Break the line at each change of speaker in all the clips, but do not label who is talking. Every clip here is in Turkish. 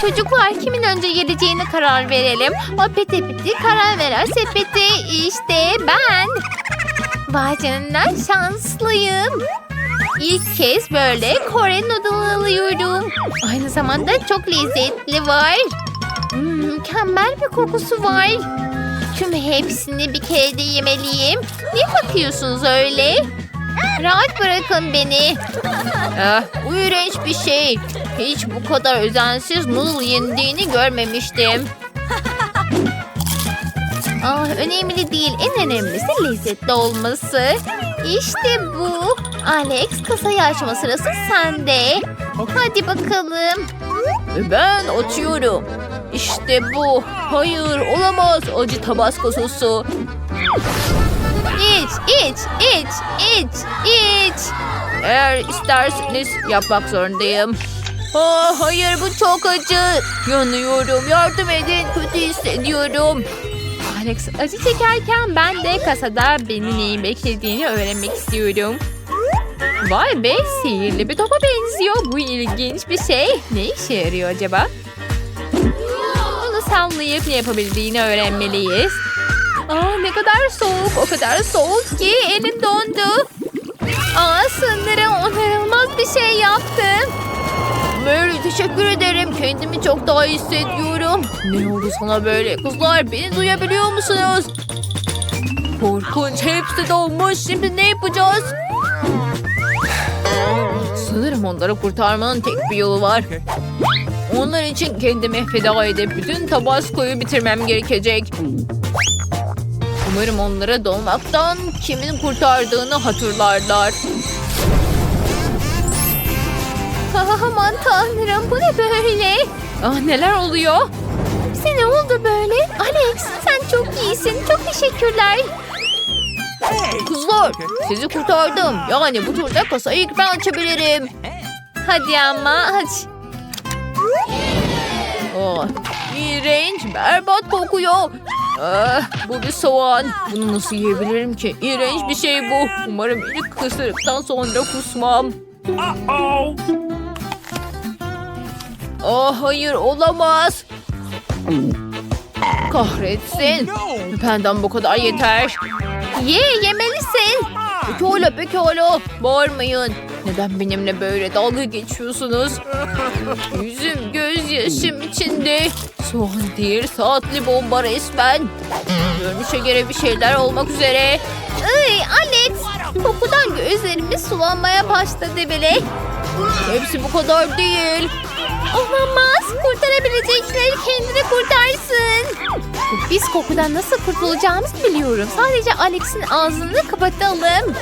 Çocuklar kimin önce geleceğine karar verelim. O pete peti karar veren sepeti işte ben. Vay canına şanslıyım. İlk kez böyle Kore noodle alıyorum. Aynı zamanda çok lezzetli var. Hmm, mükemmel bir kokusu var. Tüm hepsini bir kere de yemeliyim. Ne bakıyorsunuz öyle? Rahat bırakın beni. Ah, bu bir şey. Hiç bu kadar özensiz noodle yendiğini görmemiştim. Ah, önemli değil. En önemlisi lezzetli olması. İşte bu. Alex kasayı açma sırası sende. Hadi bakalım. Ben atıyorum. İşte bu. Hayır olamaz. Acı tabasco sosu. İç, iç, iç, iç, iç. Eğer isterseniz yapmak zorundayım. Aa, hayır bu çok acı. Yanıyorum. Yardım edin. Kötü hissediyorum. Alex acı çekerken ben de kasada beni neyin beklediğini öğrenmek istiyorum. Vay be sihirli bir topa benziyor. Bu ilginç bir şey. Ne işe yarıyor acaba? Onu sallayıp ne yapabildiğini öğrenmeliyiz. Aa, ne kadar soğuk. O kadar soğuk ki elim dondu. Aa, sanırım onarılmaz bir şey yaptım. Mary teşekkür ederim. Kendimi çok daha iyi hissediyorum. Ne oldu sana böyle? Kızlar beni duyabiliyor musunuz? Korkunç. Hepsi dolmuş. Şimdi ne yapacağız? Sanırım onları kurtarmanın tek bir yolu var. Onlar için kendimi feda edip bütün tabascoyu bitirmem gerekecek. Umarım onlara dolmaktan kimin kurtardığını hatırlarlar. Aman tanrım bu ne böyle? Ah neler oluyor? Size ne oldu böyle? Alex sen çok iyisin. Çok teşekkürler. Kızlar sizi kurtardım. Yani bu turda kasayı ilk ben açabilirim. Hadi ama aç. Oh, iğrenç, berbat kokuyor. Ah, bu bir soğan. Bunu nasıl yiyebilirim ki? İğrenç bir şey bu. Umarım ilk ısırıktan sonra kusmam. Ah hayır olamaz. Kahretsin. Benden bu kadar yeter. Ye yemelisin. Pekala pekala. Bağırmayın. Neden benimle böyle dalga geçiyorsunuz? Yüzüm gözyaşım içinde. Soğan değil saatli bomba resmen. Görünüşe göre bir şeyler olmak üzere. Ay Alex. Kokudan gözlerimiz sulanmaya başladı bile. Hepsi bu kadar değil. Olamaz. Kurtarabilecekleri kendini kurtarsın. Pis kokudan nasıl kurtulacağımızı biliyorum. Sadece Alex'in ağzını kapatalım.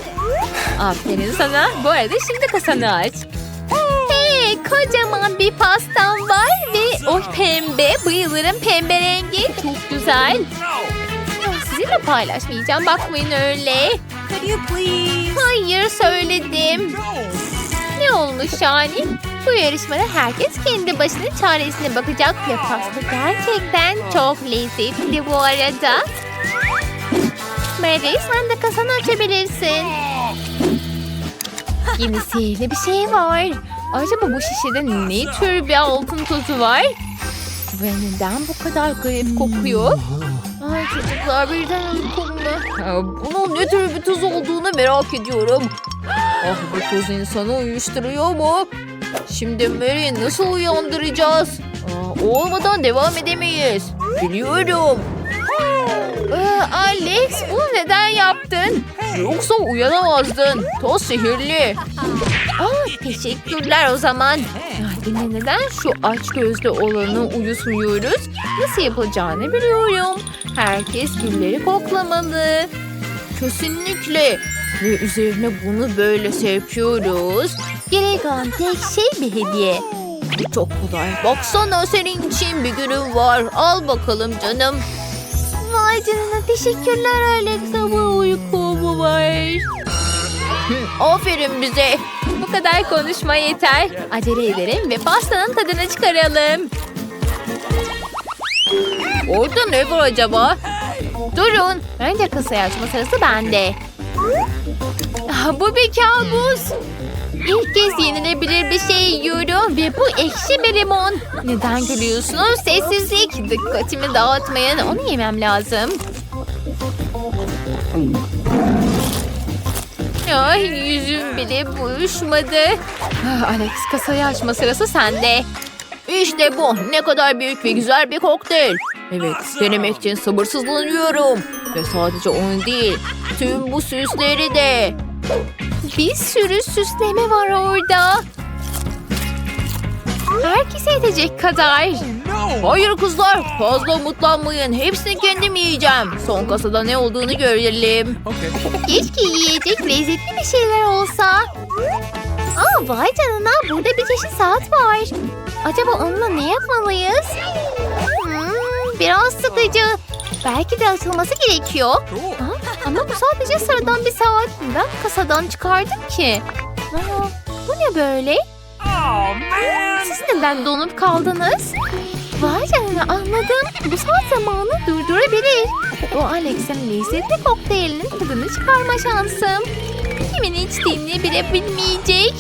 Aferin sana. Bu arada şimdi kasanı aç. Hey, kocaman bir pastam var ve o pembe. Bayılırım pembe rengi. Çok güzel. Sizinle paylaşmayacağım. Bakmayın öyle. Hayır söyledim. Ne olmuş yani? Bu yarışmada herkes kendi başının çaresine bakacak ve pasta gerçekten çok lezzetli bu arada. Mary sen de kasanı açabilirsin. Yine sihirli bir şey var. Acaba bu şişede ne tür bir altın tozu var? Ve neden bu kadar garip kokuyor? Ay çocuklar birden uykum mu? Ha, Bunun ne tür bir tuz olduğunu merak ediyorum. Ah bu tuz insanı uyuşturuyor mu? Şimdi Mary'i nasıl uyandıracağız? O olmadan devam edemeyiz. Biliyorum. Alex bunu neden yaptın? Yoksa uyanamazdın. Toz sihirli. Aa, teşekkürler o zaman. Yine neden şu aç gözlü olanı uyutmuyoruz? Nasıl yapılacağını biliyorum. Herkes gülleri koklamalı. Kesinlikle. Ve üzerine bunu böyle serpiyoruz. Gerek kalan tek şey bir hediye. Çok kolay. Baksana senin için bir günüm var. Al bakalım canım. Vay canına teşekkürler Alex ama uykum var. Aferin bize. Bu kadar konuşma yeter. Acele edelim ve pastanın tadını çıkaralım. Orada ne var acaba? Durun. Önce kasayı açma sırası bende. Ah, Bu bir kabus. İlk kez yenilebilir bir şey yiyorum ve bu ekşi bir limon. Neden gülüyorsunuz? Sessizlik. Dikkatimi dağıtmayın. Onu yemem lazım. Ay yüzüm bile buruşmadı. Ah, Alex kasayı açma sırası sende. İşte bu. Ne kadar büyük ve güzel bir kokteyl. Evet, denemek için sabırsızlanıyorum. Ve sadece onu değil, tüm bu süsleri de. Bir sürü süsleme var orada. Herkese yetecek kadar. Hayır kızlar, fazla umutlanmayın. Hepsini kendim yiyeceğim. Son kasada ne olduğunu görelim. Keşke yiyecek lezzetli bir şeyler olsa. Aa vay canına burada bir çeşit saat var. Acaba onunla ne yapmalıyız? Hmm, biraz sıkıcı. Belki de açılması gerekiyor. Ama bu sadece sıradan bir saat. Ben kasadan çıkardım ki. Aa, bu ne böyle? Siz neden donup kaldınız? Vay canına anladım. Bu saat zamanı durdurabilir. O Alex'in lezzetli kokteylinin tadını çıkarma şansım. Kimin içtiğini bile bilmeyecek.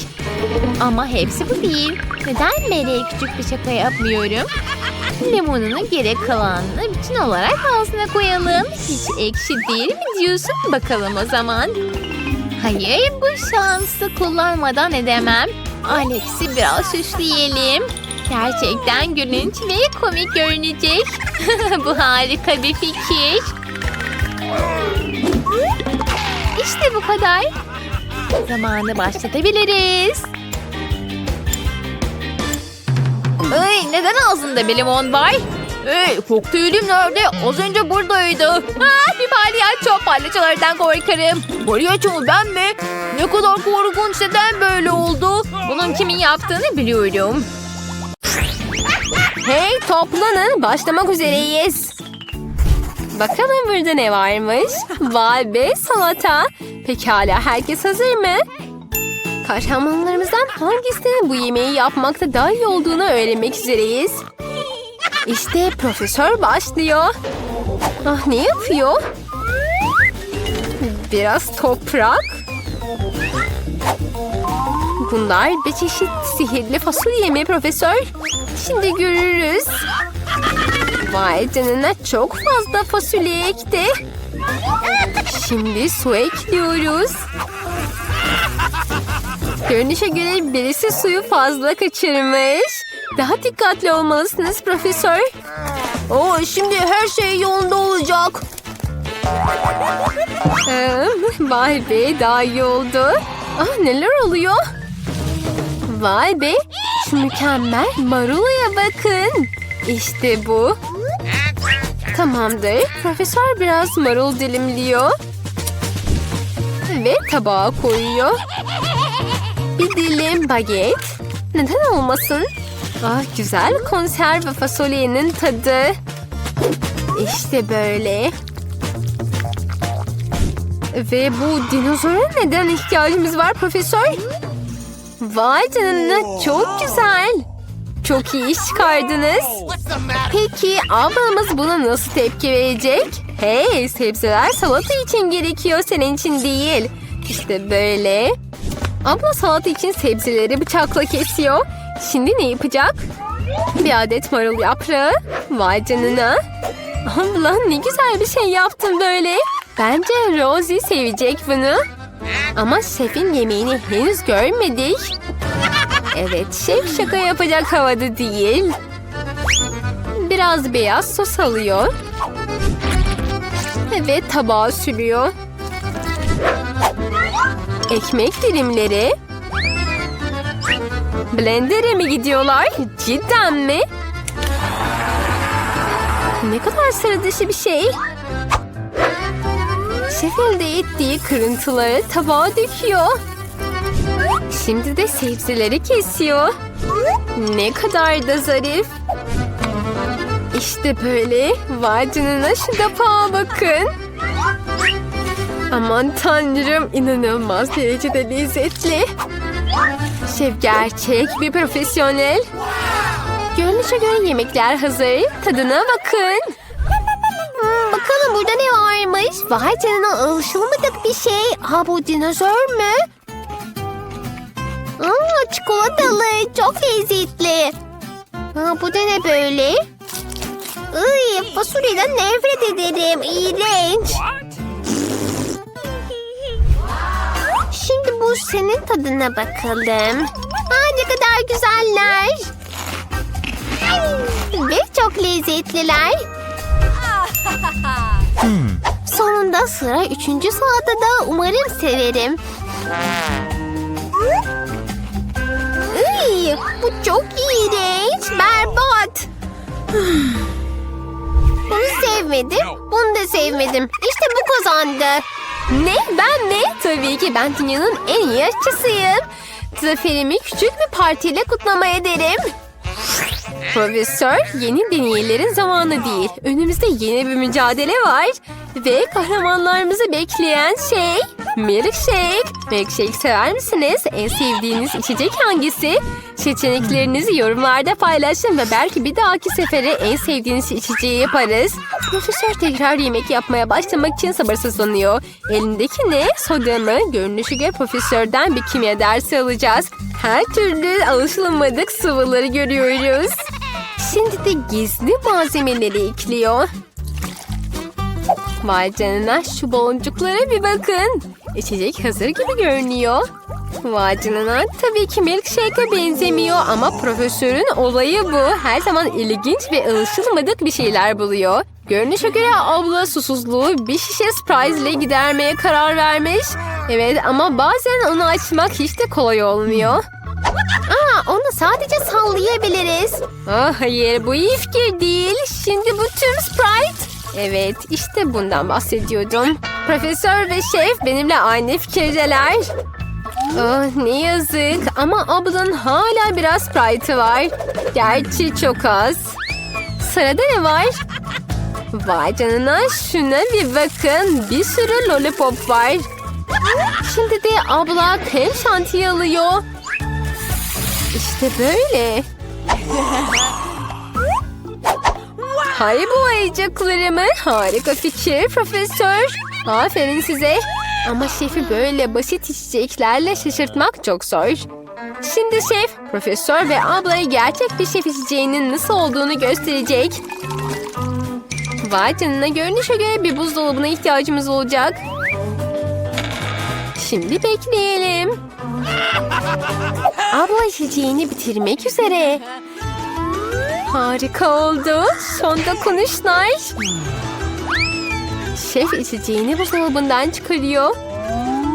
Ama hepsi bu değil. Neden Mary'e küçük bir şaka yapmıyorum? Limonunu gerek kalanını bütün olarak ağzına koyalım. Hiç ekşi değil mi diyorsun? Bakalım o zaman. Hayır bu şansı kullanmadan edemem. Alex'i biraz süsleyelim. Gerçekten gülünç ve komik görünecek. bu harika bir fikir. İşte bu kadar. Zamanı başlatabiliriz. Neden ağzında bir limon var? Hey kokteylim nerede? Az önce buradaydı. Ha, bir palyaço palyaçolardan korkarım. Palyaço ben mi? Ne kadar korkunç neden böyle oldu? Bunun kimin yaptığını biliyorum.
Hey toplanın başlamak üzereyiz. Bakalım burada ne varmış? Vay be salata. Pekala herkes hazır mı? Kahramanlarımızdan hangisinin bu yemeği yapmakta daha iyi olduğunu öğrenmek üzereyiz. İşte profesör başlıyor. Ah ne yapıyor? Biraz toprak. Bunlar bir çeşit sihirli fasulye mi profesör? Şimdi görürüz. Vay canına çok fazla fasulye ekti. Şimdi su ekliyoruz. Görünüşe göre birisi suyu fazla kaçırmış. Daha dikkatli olmalısınız profesör. Oo, şimdi her şey yolunda olacak. Ee, vay be daha iyi oldu. Ah neler oluyor? Vay be şu mükemmel marulaya bakın. İşte bu. Tamamdır. Profesör biraz marul dilimliyor. Ve tabağa koyuyor. Bir dilim baget. Neden olmasın? Ah güzel konserve fasulyenin tadı. İşte böyle. Ve bu dinozora neden ihtiyacımız var profesör? Vay canına çok güzel. Çok iyi iş çıkardınız. Peki ablamız buna nasıl tepki verecek? Hey sebzeler salata için gerekiyor senin için değil. İşte böyle. Abla salata için sebzeleri bıçakla kesiyor. Şimdi ne yapacak? Bir adet marul yaprağı. Vay canına. Abla ne güzel bir şey yaptın böyle. Bence Rosie sevecek bunu. Ama şefin yemeğini henüz görmedik. Evet şef şaka yapacak havada değil. Biraz beyaz sos alıyor. Ve tabağa sürüyor. Ekmek dilimleri. Blender'e mi gidiyorlar? Cidden mi? Ne kadar sıra dışı bir şey. Şef elde ettiği kırıntıları tabağa döküyor. Şimdi de sebzeleri kesiyor. Ne kadar da zarif. İşte böyle. Vay canına şu defa bakın. Aman tanrım inanılmaz derecede lezzetli. Şef gerçek bir profesyonel. Görünüşe göre yemekler hazır. Tadına bakın. Bakalım burada ne varmış? Vay canına alışılmadık bir şey. Ha bu dinozor mu? Aa, çikolatalı. Çok lezzetli. Aa, bu da ne böyle? Iy, fasulyeden nefret ederim. İğrenç. Bu senin tadına bakalım. Aa, ne kadar güzeller. Ve çok lezzetliler. Sonunda sıra üçüncü salatada umarım severim. Iy, bu çok iğrenç. Berbat. Bunu sevmedim. Bunu da sevmedim. İşte bu kazandı. Ne? Ben mi? Tabii ki ben dünyanın en iyi aşçısıyım. Zaferimi küçük bir partiyle kutlamaya derim. Profesör, yeni deneylerin zamanı değil. Önümüzde yeni bir mücadele var. Ve kahramanlarımızı bekleyen şey... Milkshake. Milkshake sever misiniz? En sevdiğiniz içecek hangisi? Seçeneklerinizi yorumlarda paylaşın ve belki bir dahaki sefere en sevdiğiniz içeceği yaparız. Profesör tekrar yemek yapmaya başlamak için sabırsızlanıyor. Elindeki ne? Soda mı? Görünüşü göre profesörden bir kimya dersi alacağız. Her türlü alışılmadık sıvıları görüyoruz. Şimdi de gizli malzemeleri ekliyor. Vay şu boncuklara bir bakın. İçecek hazır gibi görünüyor. Vay tabii ki milkshake'e benzemiyor ama profesörün olayı bu. Her zaman ilginç ve alışılmadık bir şeyler buluyor. Görünüşe göre abla susuzluğu bir şişe Sprite ile gidermeye karar vermiş. Evet ama bazen onu açmak hiç de kolay olmuyor. Aa, onu sadece sallayabiliriz. Ah hayır bu iyi fikir değil. Şimdi bu tüm Sprite. Evet işte bundan bahsediyordum. Profesör ve şef benimle aynı fikirdeler. Ah ne yazık ama ablanın hala biraz Sprite'ı var. Gerçi çok az. Sırada ne var? Vay canına şuna bir bakın. Bir sürü lollipop var. Şimdi de abla krem şantiyi alıyor. İşte böyle. Hay bu ayıcıklarımı. Harika fikir profesör. Aferin size. Ama şefi böyle basit içeceklerle şaşırtmak çok zor. Şimdi şef, profesör ve ablayı gerçek bir şef içeceğinin nasıl olduğunu gösterecek. Vay canına görünüşe göre bir buzdolabına ihtiyacımız olacak. Şimdi bekleyelim. Abla içeceğini bitirmek üzere. Harika oldu. Son dokunuşlar. Şef içeceğini buzdolabından çıkarıyor.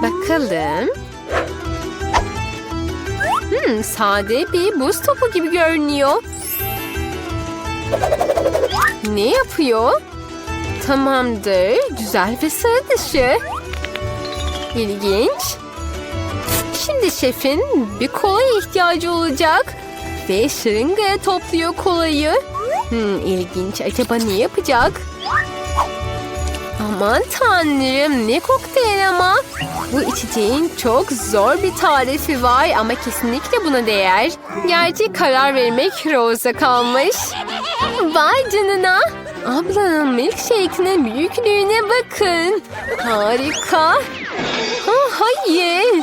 Bakalım. Hmm, sade bir buz topu gibi görünüyor. Ne yapıyor? Tamamdır. Güzel ve sıra dışı. İlginç. Şimdi şefin bir kolaya ihtiyacı olacak. Ve şırıngaya topluyor kolayı. Hmm, ilginç. Acaba ne yapacak? Aman tanrım ne kokteyl ama. Bu içeceğin çok zor bir tarifi var ama kesinlikle buna değer. Gerçi karar vermek Rose'a kalmış. Vay canına. Ablanın milkshake'inin büyüklüğüne bakın. Harika. Ha, hayır.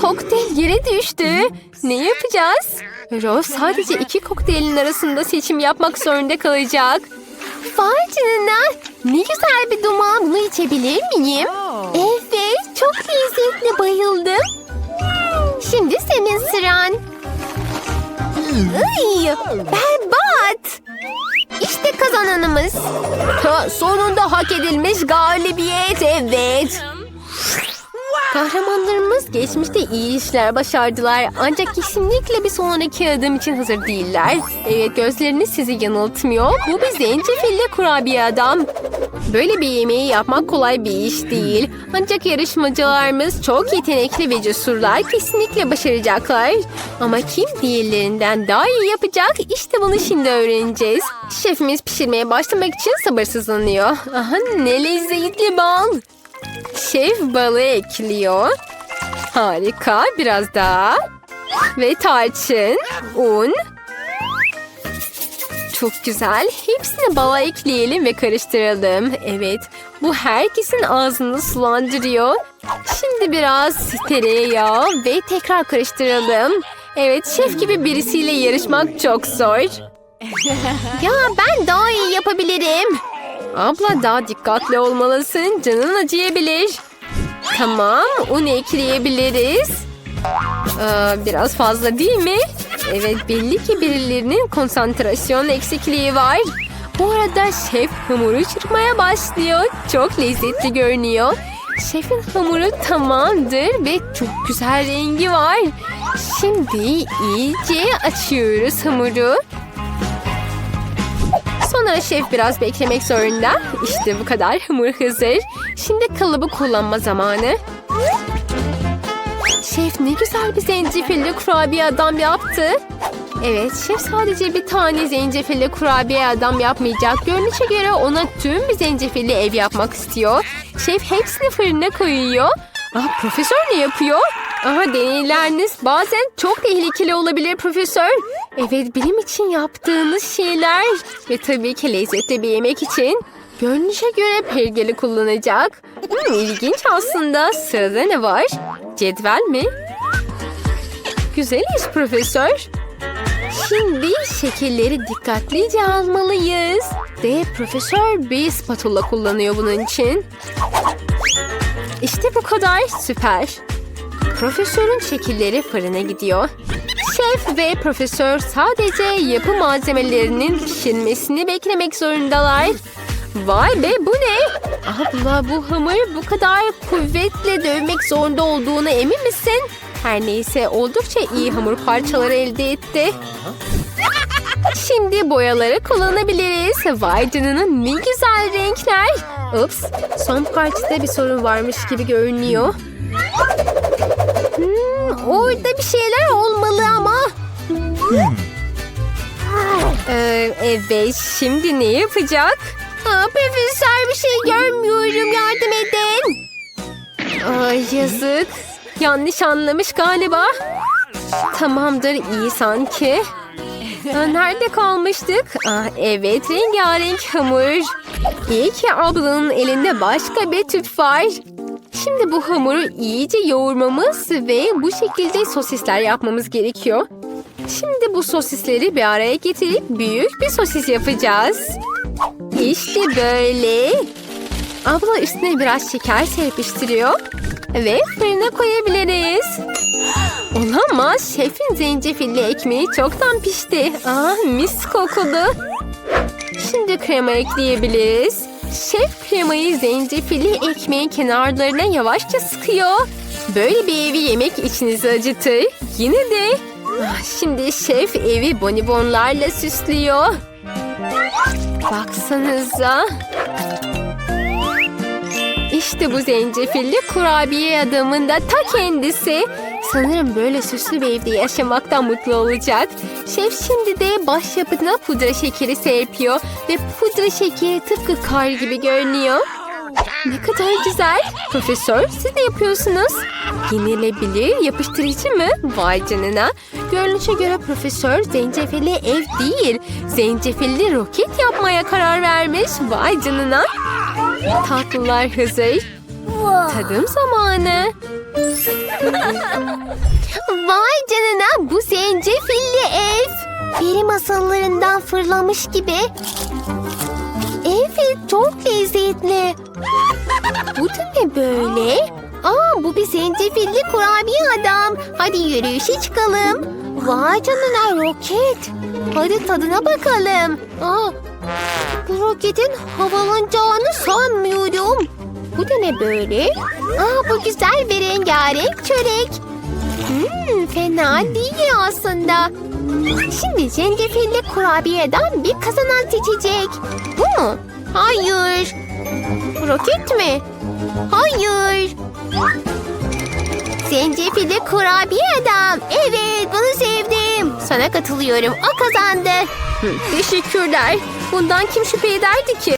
Kokteyl yere düştü. Ne yapacağız? Rose sadece iki kokteylin arasında seçim yapmak zorunda kalacak. Vay canına. Ne güzel bir duman. Bunu içebilir miyim? Evet. Çok lezzetli. Bayıldım. Şimdi senin sıran. Iy, berbat. İşte kazananımız. Ha, sonunda hak edilmiş galibiyet. Evet. Kahramanlarımız geçmişte iyi işler başardılar ancak kesinlikle bir sonraki adım için hazır değiller. Evet gözleriniz sizi yanıltmıyor. Bu bir zencefilli kurabiye adam. Böyle bir yemeği yapmak kolay bir iş değil. Ancak yarışmacılarımız çok yetenekli ve cesurlar kesinlikle başaracaklar. Ama kim diğerlerinden daha iyi yapacak işte bunu şimdi öğreneceğiz. Şefimiz pişirmeye başlamak için sabırsızlanıyor. Aha ne lezzetli bal. Şef balı ekliyor. Harika. Biraz daha. Ve tarçın, un. Çok güzel. Hepsini bala ekleyelim ve karıştıralım. Evet. Bu herkesin ağzını sulandırıyor. Şimdi biraz tereyağı ve tekrar karıştıralım. Evet şef gibi birisiyle yarışmak çok zor. ya ben daha iyi yapabilirim. Abla daha dikkatli olmalısın. Canın acıyabilir. Tamam un ekleyebiliriz. Aa, biraz fazla değil mi? Evet belli ki birilerinin konsantrasyon eksikliği var. Bu arada şef hamuru çırpmaya başlıyor. Çok lezzetli görünüyor. Şefin hamuru tamamdır ve çok güzel rengi var. Şimdi iyice açıyoruz hamuru. Sonra şef biraz beklemek zorunda. İşte bu kadar hamur hazır. Şimdi kalıbı kullanma zamanı. Şef ne güzel bir zencefilli kurabiye adam yaptı. Evet, şef sadece bir tane zencefilli kurabiye adam yapmayacak. Görünüşe göre ona tüm bir zencefilli ev yapmak istiyor. Şef hepsini fırına koyuyor. Ah, profesör ne yapıyor? Aha deneyleriniz bazen çok tehlikeli olabilir profesör. Evet bilim için yaptığınız şeyler ve tabii ki lezzetli bir yemek için. Görünüşe göre pergeli kullanacak. Hmm, ilginç aslında. Sırada ne var? Cetvel mi? Güzel iş profesör. Şimdi şekilleri dikkatlice almalıyız. De profesör bir spatula kullanıyor bunun için. İşte bu kadar süper. Profesörün şekilleri fırına gidiyor. Şef ve profesör sadece yapı malzemelerinin pişirmesini beklemek zorundalar. Vay be bu ne? Abla bu hamur bu kadar kuvvetle dövmek zorunda olduğunu emin misin? Her neyse oldukça iyi hamur parçaları elde etti. Şimdi boyaları kullanabiliriz. Vay canına ne güzel renkler. Ups son parçada bir sorun varmış gibi görünüyor. Hmm, orada bir şeyler olmalı ama. Ee, evet şimdi ne yapacak? Aa, profesör bir şey görmüyorum yardım edin. Ay yazık. Yanlış anlamış galiba. Tamamdır iyi sanki. Nerede kalmıştık? Aa, evet rengarenk hamur. İyi ki ablanın elinde başka bir tüp var. Şimdi bu hamuru iyice yoğurmamız ve bu şekilde sosisler yapmamız gerekiyor. Şimdi bu sosisleri bir araya getirip büyük bir sosis yapacağız. İşte böyle. Abla üstüne biraz şeker serpiştiriyor. Ve fırına koyabiliriz. Olamaz. Şefin zencefilli ekmeği çoktan pişti. Ah mis kokulu. Şimdi krema ekleyebiliriz. Şef kremayı zencefilli ekmeğin kenarlarına yavaşça sıkıyor. Böyle bir evi yemek içinizi acıtır. Yine de. Ah, Şimdi şef evi bonibonlarla süslüyor. Baksanıza. İşte bu zencefilli kurabiye adamın da ta kendisi. Sanırım böyle süslü bir evde yaşamaktan mutlu olacak. Şef şimdi de başyapıtına pudra şekeri serpiyor. Ve pudra şekeri tıpkı kar gibi görünüyor. Ne kadar güzel. Profesör siz ne yapıyorsunuz? Yenilebilir yapıştırıcı mı? Vay canına. Görünüşe göre profesör zencefilli ev değil. Zencefilli roket yapmaya karar vermiş. Vay canına. Tatlılar hazır. Tadım zamanı. Vay canına bu zencefilli ev. Peri masallarından fırlamış gibi. Evet çok lezzetli. Bu da ne böyle? Aa bu bir zencefilli kurabiye adam. Hadi yürüyüşe çıkalım. Vay canına roket. Hadi tadına bakalım. Aa, bu roketin havalanacağını sanmıyorum. Bu da ne böyle? Aa bu güzel bir rengarenk çörek. Hmm, fena değil aslında. Şimdi zencefilli kurabiyeden bir kazanan seçecek. Bu mu? Hayır. Roket mi? Hayır. Zencefilli kurabiye adam. Evet bunu sevdim. Sana katılıyorum. O kazandı. Teşekkürler. Bundan kim şüphe ederdi ki?